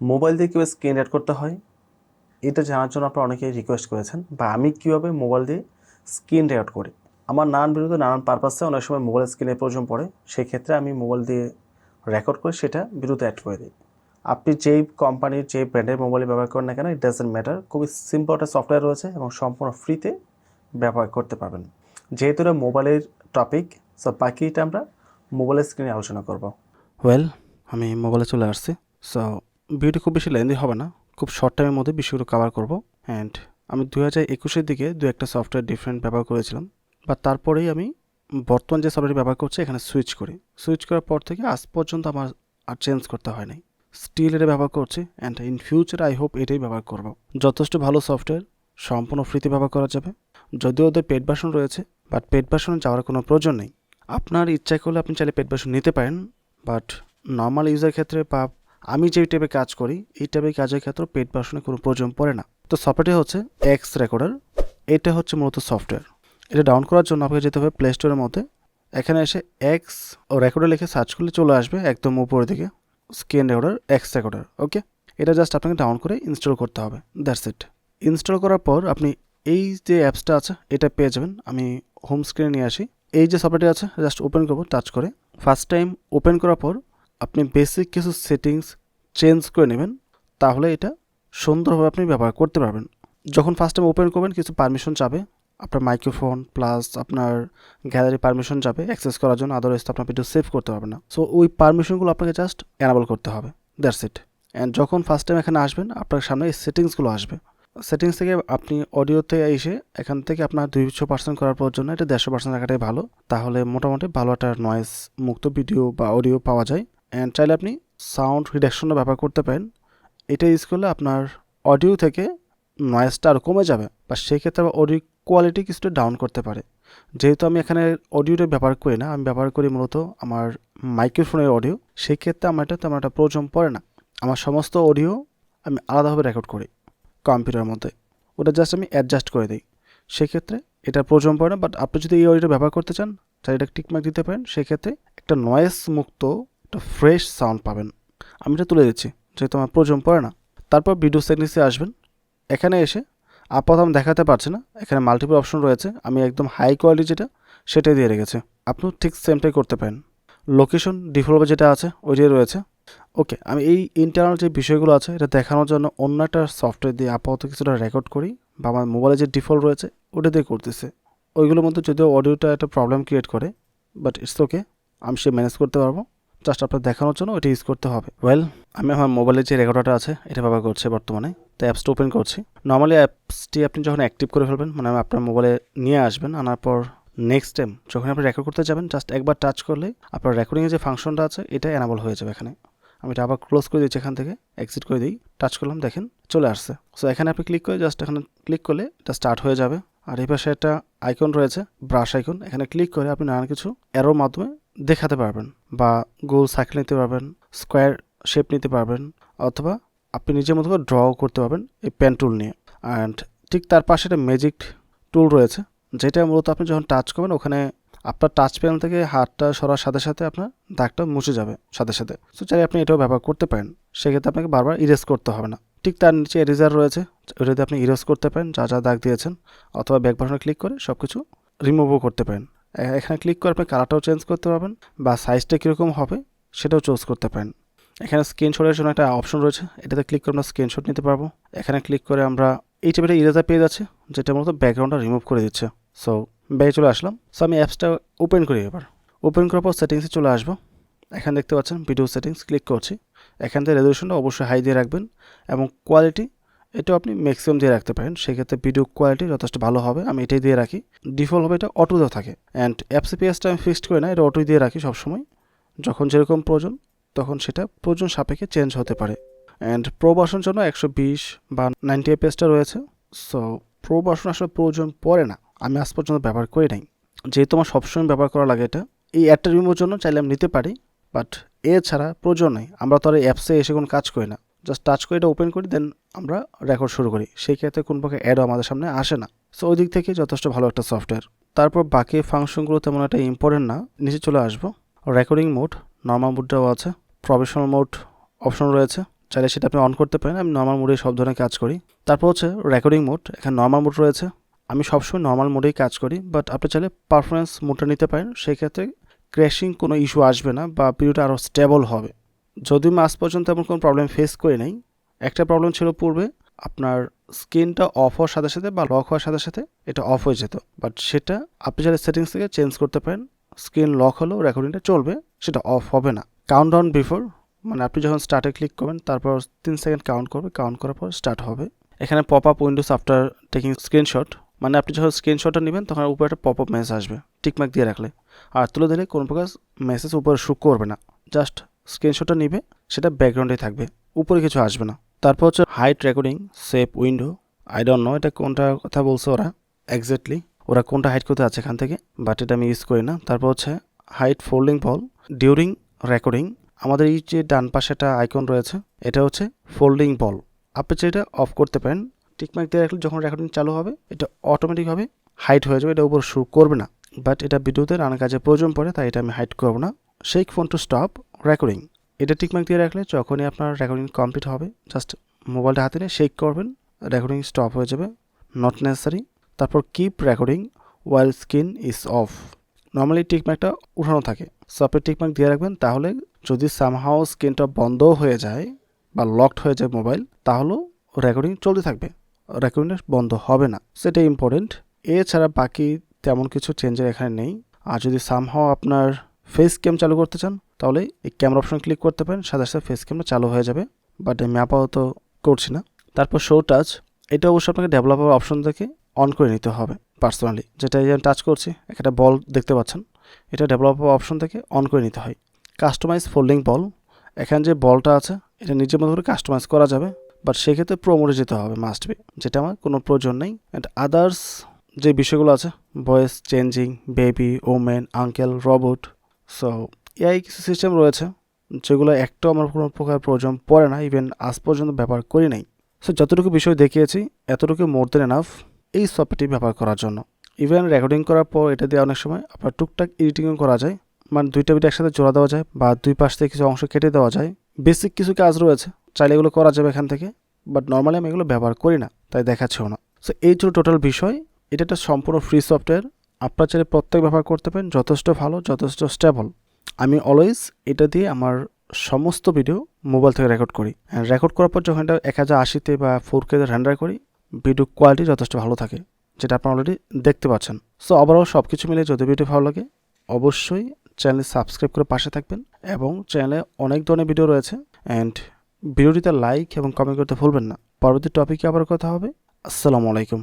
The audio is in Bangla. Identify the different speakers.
Speaker 1: মোবাইল দিয়ে কীভাবে স্ক্রিন অ্যাড করতে হয়, এটা জানার জন্য আপনারা অনেকেই রিকোয়েস্ট করেছেন বা আমি কীভাবে মোবাইল দিয়ে স্ক্রিন রেকর্ড করি। আমার নানান বিরুদ্ধে নানান পারপাসে অনেক সময় মোবাইল স্ক্রিনের প্রয়োজন পড়ে সেই ক্ষেত্রে আমি মোবাইল দিয়ে রেকর্ড করে সেটা বিরুদ্ধে অ্যাড করে দিই। আপনি যেই কোম্পানির যে ব্র্যান্ডের মোবাইল ব্যবহার করেন না কেন ইট ডাজেন্ট ম্যাটার খুবই সিম্পল একটা সফটওয়্যার রয়েছে এবং সম্পূর্ণ ফ্রিতে ব্যবহার করতে পারবেন। যেহেতু এটা মোবাইলের টপিক সো বাকিটা আমরা মোবাইলের স্ক্রিনে আলোচনা করব।
Speaker 2: ওয়েল আমি মোবাইলে চলে আসছি সো ভিডিও খুব বেশি লেন্দি হবে না। খুব শর্ট টাইমের মধ্যে বিষয়গুলো কভার করব। অ্যান্ড আমি দু হাজার একুশের দিকে দু একটা সফটওয়্যার ডিফারেন্ট ব্যবহার করেছিলাম। বা তারপরেই আমি বর্তমান যে সফটওয়্যার ব্যবহার করছি, এখানে সুইচ করি। সুইচ করার পর থেকে আজ পর্যন্ত আমার আর চেঞ্জ করতে হয় নাই। স্টিল এটা ব্যবহার করছি। And in future I hope এটাই ব্যবহার করব। যথেষ্ট ভালো সফটওয়্যার সম্পূর্ণ ফ্রিতে ব্যবহার করা যাবে। যদিও ওদের পেড ভার্সন রয়েছে বাট পেড ভার্সনে যাওয়ার কোনো প্রয়োজন নেই। আপনার ইচ্ছা করলে আপনি চাইলে পেড ভার্সন নিতে পারেন। বাট নর্মাল ইউজার ক্ষেত্রে বা আমি যে টাইপে কাজ করি, এই টাইপের কাজের ক্ষেত্রে পেট ভার্সনে কোনো প্রয়োজন পড়ে না। তো সফটওয়্যারটি হচ্ছে এক্স রেকর্ডার এটা হচ্ছে মূলত সফটওয়্যার এটা ডাউন করার জন্য আপনাকে যেতে হবে প্লে স্টোরের মধ্যে। এখানে এসে এক্স ও রেকর্ডার লিখে সার্চ করলে চলে আসবে একদম উপরের দিকে screen recorder X recorder okay এটা জাস্ট আপনাকে ডাউন করে ইনস্টল করতে হবে দ্যাটস ইট ইনস্টল করার পর আপনি এই যে অ্যাপসটা আছে, এটা পেয়ে যাবেন। আমি হোম স্ক্রিনে নিয়ে আসি। এই যে সফটওয়্যারটি আছে জাস্ট ওপেন করব টাচ করে। ফার্স্ট টাইম ওপেন করার পর আপনি বেসিক কিছু সেটিংস চেঞ্জ করে নেবেন, তাহলে এটা সুন্দরভাবে আপনি ব্যবহার করতে পারবেন। যখন ফার্স্ট টাইম ওপেন করবেন, কিছু পারমিশন চাবে। আপনার মাইক্রোফোন প্লাস আপনার গ্যালারি পারমিশন যাবে। অ্যাক্সেস করার জন্য আদারওয়াইজ আপনার ভিডিও সেভ করতে পারবেন না। সো ওই পারমিশনগুলো আপনাকে জাস্ট অ্যানাবল করতে হবে। দ্যাটস ইট অ্যান্ড যখন ফার্স্ট টাইম এখানে আসবেন, আপনার সামনে এই সেটিংসগুলো আসবে। সেটিংস থেকে আপনি অডিওতে এসে এখান থেকে আপনার দুইশো পার্সেন্ট করার পর জন্য এটা দেড়শো পার্সেন্ট রাখাটাই ভালো। তাহলে মোটামুটি ভালো একটা নয়েস মুক্ত ভিডিও বা অডিও পাওয়া যায়। অ্যান্ড চাইলে আপনি সাউন্ড রিডাকশনও ব্যবহার করতে পারেন। এটা ইউজ করলে আপনার অডিও থেকে নয়েসটা আরও কমে যাবে বা সেই ক্ষেত্রে আবার অডিও কোয়ালিটি কিছুটা ডাউন করতে পারে। যেহেতু আমি এখানে অডিওটা ব্যবহার করি না, আমি ব্যবহার করি মূলত আমার মাইক্রোফোনের অডিও সেই ক্ষেত্রে আমার এটা তেমন একটা প্রয়োজন পড়ে না। আমার সমস্ত অডিও আমি আলাদাভাবে রেকর্ড করি কম্পিউটারের মধ্যে। ওটা জাস্ট আমি অ্যাডজাস্ট করে দিই। সেক্ষেত্রে এটা প্রয়োজন পড়ে না বাট আপনি যদি এই অডিওটা ব্যবহার করতে চান, তাহলে এটা টিকমার্ক দিতে পারেন। সেক্ষেত্রে একটা নয়েস মুক্ত একটা ফ্রেশ সাউন্ড পাবেন। আমি এটা তুলে দিচ্ছি, যেহেতু আমার প্রয়োজন পড়ে না। তারপর ভিডিও সেটিংসে আসবেন। এখানে এসে আপাতত আমি দেখাতে পারছি না। এখানে মাল্টিপল অপশন রয়েছে। আমি একদম হাই কোয়ালিটি যেটা, সেটাই দিয়ে রেখেছি। আপনিও ঠিক সেমটাই করতে পারেন। লোকেশন ডিফল্ট যেটা আছে, ওইটাই রয়েছে। ওকে আমি এই ইন্টারনাল যে বিষয়গুলো আছে, এটা দেখানোর জন্য অন্য একটা সফটওয়্যার দিয়ে আপাতত কিছুটা রেকর্ড করি বা আমার মোবাইলে যে ডিফল্ট রয়েছে, ওটা দিয়ে করতেছে। ওইগুলোর মধ্যে যদিও অডিওটা একটা প্রবলেম ক্রিয়েট করে বাট ইটস ওকে আমি সে ম্যানেজ করতে পারব। জাস্ট আপনার দেখানোর জন্য ওইটা ইউজ করতে হবে। ওয়েল আমি আমার মোবাইলে যে রেকর্ডারটা আছে, এটা ব্যবহার করছি বর্তমানে। তো অ্যাপসটা ওপেন করছি। নর্মালি অ্যাপসটি আপনি যখন অ্যাক্টিভ করে ফেলবেন মানে আপনার মোবাইলে নিয়ে আসবেন, আনার পর নেক্সট টাইম যখন আপনি রেকর্ড করতে যাবেন জাস্ট একবার টাচ করলে আপনার রেকর্ডিংয়ের যে ফাংশনটা আছে, এটা অ্যানাবল হয়ে যাবে এখানে। আমি এটা আবার ক্লোজ করে দিচ্ছি এখান থেকে এক্সিট করে দিই টাচ করলাম, দেখেন চলে আসছে। সো এখানে আপনি ক্লিক করে জাস্ট এখানে ক্লিক করলে এটা স্টার্ট হয়ে যাবে। আর এই পাশে একটা আইকন রয়েছে ব্রাশ আইকন এখানে ক্লিক করে আপনি নানান কিছু অ্যারোর মাধ্যমে দেখাতে পারবেন বা গোল সাইকেল নিতে পারবেন স্কোয়ার শেপ নিতে পারবেন অথবা আপনি নিজের মতো করে ড্র করতে পারবেন এই পেন টুল নিয়ে। অ্যান্ড ঠিক তার পাশে একটা ম্যাজিক টুল রয়েছে, যেটা মূলত আপনি যখন টাচ করবেন, ওখানে আপনার টাচ প্যানেল থেকে হাতটা সরার সাথে সাথে আপনার দাগটা মুছে যাবে সাথে সাথে। সো চাই আপনি এটাও ব্যবহার করতে পারেন, সেক্ষেত্রে আপনাকে বারবার ইরেজ করতে হবে না। ঠিক তার নিচে এরিজার রয়েছে ওটাতে আপনি ইরেজ করতে পারেন, যা যা দাগ দিয়েছেন, অথবা ব্যাক বাটনে ক্লিক করে সব কিছু রিমুভও করতে পারেন। এখানে ক্লিক করে আপনি কালারটাও চেঞ্জ করতে পারবেন বা সাইজটা কীরকম হবে সেটাও চুজ করতে পারেন। এখানে স্ক্রিনশটের জন্য একটা অপশন রয়েছে, এটাতে ক্লিক করে আমরা স্ক্রিনশট নিতে পারব। এখানে ক্লিক করে আমরা এই টাইপের ইরেজার পেয়ে যাচ্ছে, যেটা মূলত ব্যাকগ্রাউন্ডটা রিমুভ করে দিচ্ছে। সো ব্যাগে চলে আসলাম। সো আমি অ্যাপসটা ওপেন করি এবার। ওপেন করার পর সেটিংসে চলে আসব। এখানে দেখতে পাচ্ছেন ভিডিও সেটিংস ক্লিক করছি। এখান থেকে রেজলিউশনটা অবশ্যই হাই দিয়ে রাখবেন এবং কোয়ালিটি এটাও আপনি ম্যাক্সিমাম দিয়ে রাখতে পারেন। সেক্ষেত্রে ভিডিও কোয়ালিটি যথেষ্ট ভালো হবে। আমি এটাই দিয়ে রাখি। ডিফল্ট হবে এটা দেওয়া থাকে। অ্যান্ড অ্যাপসিপিএসটা আমি ফিক্সড করি না, এটা অটোই দিয়ে রাখি সবসময়। যখন যেরকম প্রয়োজন, তখন সেটা প্রয়োজন সাপেক্ষে চেঞ্জ হতে পারে। অ্যান্ড প্রো ভার্সন জন্য একশো বিশ বা নাইনটি এপিএসটা রয়েছে। সো প্রো ভার্সন আসলে প্রয়োজন পড়ে না। আমি আজ পর্যন্ত ব্যবহার করি নাই। যেহেতু আমার সবসময় ব্যবহার করা লাগে এটা। এই অ্যাডটা রিমুভের জন্য চাইলে আমি নিতে পারি। বাট এছাড়া প্রয়োজন নেই। আমরা তো আর অ্যাপসে এসে কোনো কাজ করি না। জাস্ট টাচ করে এটা ওপেন করি দেন আমরা রেকর্ড শুরু করি। সেই ক্ষেত্রে কোনো প্রকার অ্যাডও আমাদের সামনে আসে না। সো ওই দিক থেকে যথেষ্ট ভালো একটা সফটওয়্যার তারপর বাকি ফাংশনগুলো তেমন একটা ইম্পর্টেন্ট না। নিচে চলে আসব। রেকর্ডিং মোড নর্মাল মোডটাও আছে। প্রফেশনাল মোড অপশন রয়েছে। চাইলে সেটা আপনি অন করতে পারেন। আমি নর্মাল মোডে সব ধরনের কাজ করি। তারপর হচ্ছে রেকর্ডিং মোড এখানে নর্মাল মোড রয়েছে। আমি সবসময় নর্মাল মোডেই কাজ করি। বাট আপনি চাইলে পারফরমেন্স মোডটা নিতে পারেন। সেই ক্ষেত্রে ক্র্যাশিং কোনো ইস্যু আসবে না বা ভিডিওটা আরও স্টেবল হবে। যদিও আমি আজ পর্যন্ত এমন কোনো প্রবলেম ফেস করি নাই। একটা প্রবলেম ছিল পূর্বে, আপনার স্ক্রিনটা অফ হওয়ার সাথে সাথে বা লক হওয়ার সাথে সাথে এটা অফ হয়ে যেত। বাট সেটা আপনি চাইলে সেটিংস থেকে চেঞ্জ করতে পারেন। স্ক্রিন লক হলেও রেকর্ডিংটা চলবে, সেটা অফ হবে না। কাউন্ট ডাউন বিফোর মানে আপনি যখন স্টার্টে ক্লিক করবেন, তারপর তিন সেকেন্ড কাউন্ট করবে কাউন্ট করার পর স্টার্ট হবে। এখানে pop up windows after taking screenshot মানে আপনি যখন স্ক্রিনশটটা নেবেন, তখন উপরে একটা পপ আপ মেসেজ আসবে টিকমার্ক দিয়ে রাখলে। আর তুলে দিলে কোনো প্রকার মেসেজ উপরে শু করবে না। জাস্ট স্ক্রিনশটটা নিবে, সেটা ব্যাকগ্রাউন্ডে থাকবে, উপরে কিছু আসবে না। তারপর হচ্ছে hide recording save window I don't know এটা কোনটা কথা বলছে ওরা এক্স্যাক্টলি ওরা কোনটা হাইট করতে আছে এখান থেকে বাট এটা আমি ইউজ করি না। তারপর হচ্ছে hide floating ball during recording আমাদের এই যে ডান পাশে একটা আইকন রয়েছে, এটা হচ্ছে ফোল্ডিং বল আপনি যেটা অফ করতে পারেন টিকমার্ক দিয়ে রাখলে যখন রেকর্ডিং চালু হবে, এটা অটোমেটিকভাবে হাইট হয়ে যাবে, এটা উপর শুরু করবে না। বাট এটা ভিডিওতে নানা কাজে প্রয়োজন পড়ে, তাই এটা আমি হাইট করব না। Shake phone to stop recording এটা টিকমার্ক দিয়ে রাখলে যখনই আপনার রেকর্ডিং কমপ্লিট হবে জাস্ট মোবাইলটা হাতে নিয়ে শেক করবেন রেকর্ডিং স্টপ হয়ে যাবে নট নেসেসারি তারপর keep recording while screen is off normally টিকমার্কটা উঠানো থাকে। সো আপনি টিকমার্ক দিয়ে রাখবেন, তাহলে যদি সামহাও স্ক্রিনটা বন্ধ হয়ে যায় বা লকড হয়ে যায় মোবাইল তাহলেও রেকর্ডিং চলতে থাকবে। রেকর্ডিংটা বন্ধ হবে না। সেটা ইম্পর্টেন্ট এছাড়া বাকি তেমন কিছু চেঞ্জের এখানে নেই। আর যদি সামহাও আপনার ফেস ক্যাম চালু করতে চান, তাহলে এই ক্যামেরা অপশন ক্লিক করতে পারেন। সাথে সাথে ফেস ক্যামটা চালু হয়ে যাবে বাট আমি আপাতত করছি না। তারপর শো টাচ এটা অবশ্যই আপনাকে ডেভেলপার অপশন থেকে অন করে নিতে হবে পার্সোনালি যেটা আমি টাচ করছি, একটা বল দেখতে পাচ্ছেন, এটা ডেভেলপার অপশন থেকে অন করে নিতে হয়। কাস্টমাইজ ফোল্ডিং বল এখানে যে বলটা আছে, এটা নিজের মতো করে কাস্টমাইজ করা যাবে বাট সেক্ষেত্রে প্রোমোটে যেতে হবে মাস্ট বি যেটা আমার কোনো প্রয়োজন নেই। অ্যান্ড আদার্স যে বিষয়গুলো আছে voice changing baby women uncle robot so AI কিছু সিস্টেম রয়েছে, যেগুলো একটাও আমার কোনো প্রকার প্রয়োজন পড়ে না ইভেন আজ পর্যন্ত ব্যবহার করি নাই। সো যতটুকু বিষয় দেখিয়েছি, এতটুকু মোর দেন এনাফ এই সফটওয়্যারটি ব্যবহার করার জন্য। ইভেন রেকর্ডিং করার পর এটা দিয়ে অনেক সময় আপনার টুকটাক এডিটিংও করা যায় মানে দুইটা ভিডিও একসাথে জোড়া দেওয়া যায় বা দুই পাশ থেকে কিছু অংশ কেটে দেওয়া যায়। বেসিক কিছু কাজ রয়েছে, চাইলে এগুলো করা যাবে এখান থেকে বাট নর্মালি আমি এগুলো ব্যবহার করি না, তাই দেখাচ্ছেও না। সো এই ছিল টোটাল বিষয় এটা একটা সম্পূর্ণ ফ্রি সফটওয়্যার আপনার চাইলে প্রত্যেক ব্যবহার করতে পারেন, যথেষ্ট ভালো, যথেষ্ট স্টেবল আমি অলওয়েজ এটা দিয়ে আমার সমস্ত ভিডিও মোবাইল থেকে রেকর্ড করি। রেকর্ড করার পর যখন এটা এক হাজার আশিতে বা ফোর কেতে রেন্ডার করি ভিডিও কোয়ালিটি যথেষ্ট ভালো থাকে, যেটা আপনারা অলরেডি দেখতে পাচ্ছেন। সো ওভারঅল সব কিছু মিলে যদি ভিডিও ভালো লাগে, অবশ্যই চ্যানেল সাবস্ক্রাইব করে পাশে থাকবেন এবং চ্যানেলে অনেক ধরনের ভিডিও রয়েছে। অ্যান্ড ভিডিওটিতে লাইক এবং কমেন্ট করতে ভুলবেন না। পরবর্তী টপিকে আবার কথা হবে। আসসালামু আলাইকুম।